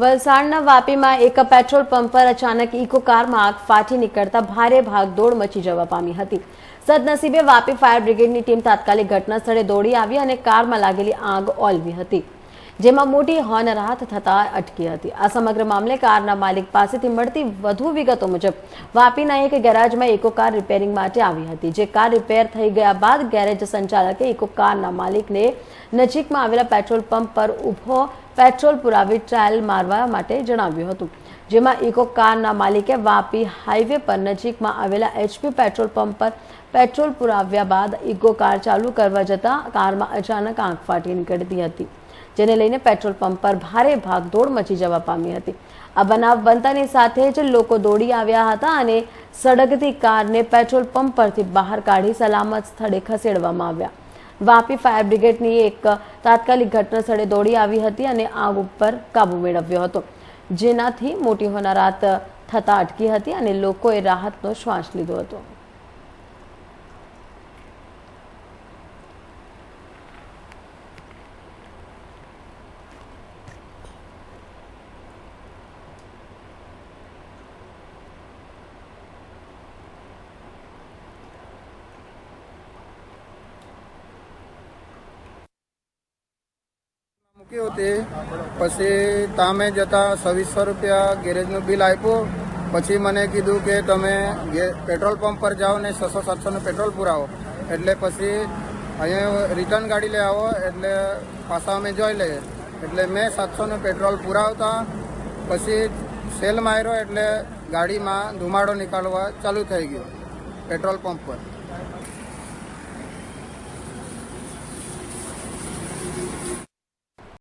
વલસાડના વાપીમાં એક petrol pump પર અચાનક ઇકો કારમાં આગ ફાટી નીકળતા ભારે ભાગદોડ મચી જવા પામી હતી. સદનસીબે વાપી ફાયર બ્રિગેડની ટીમ તાત્કાલિક ઘટના સ્થળે દોડી આવી અને કારમાં લાગેલી આગ ઓલવી હતી, જેમાં મોટી હોનરાહત થતા અટકી હતી. આ સમગ્ર મામલે કારના માલિક પાસેથી મળતી વધુ વિગતો મુજબ, વાપીના એક ગેરાજમાં ઇકો કાર રિપેરિંગ માટે આવી હતી, જે કાર રિપેર થઈ ગયા બાદ ગેરેજ સંચાલકે ઇકો કારના માલિકને નજીકમાં આવેલા પેટ્રોલ પંપ પર ઊભો પેટ્રોલ પુરાવી ટ્રાયલ મારવા માટે જણાવ્યું હતું. જેમાં ઇકો કારના માલિકે વાપી હાઈવે પર નજીકમાં આવેલા એચપી પેટ્રોલ પંપ પર પેટ્રોલ પુરાવ્યા બાદ ઇકો કાર ચાલુ કરવા જતાં કારમાં અચાનક આંખ ફાટી નીકળતી હતી, જેને લઈને પેટ્રોલ પંપ પર ભારે ભાગદોડ મચી જવા પામી હતી. આ બનાવ બનતાની સાથે જ લોકો દોડી આવ્યા હતા અને સળગતી કારને પેટ્રોલ પંપ પરથી બહાર કાઢી સલામત સ્થળે ખસેડવામાં આવ્યા. વાપી ફાયર બ્રિગેડની એક તાત્કાલિક ઘટના સ્થળે દોડી આવી હતી અને આગ ઉપર કાબુ મેળવ્યો હતો. જેનાથી મોટી હોનારાત થતા અટકી હતી અને લોકોએ રાહતનો શ્વાસ લીધો હતો. મૂકી હતી. પછી તામે જતા છવ્વીસો રૂપિયા ગેરેજનું બિલ આપ્યું. પછી મને કીધું કે તમે પેટ્રોલ પંપ પર જાઓ ને છસો સાતસોનું પેટ્રોલ પુરાવો. એટલે પછી અહીંયા રિટર્ન ગાડી લઈ આવો, એટલે પાછા અમે જોઈ લઈએ. એટલે મેં સાતસોનું પેટ્રોલ પુરાવતા, પછી સેલ માર્યો એટલે ગાડીમાં ધુમાડો નીકાળવા ચાલુ થઈ ગયો, પેટ્રોલ પંપ પર.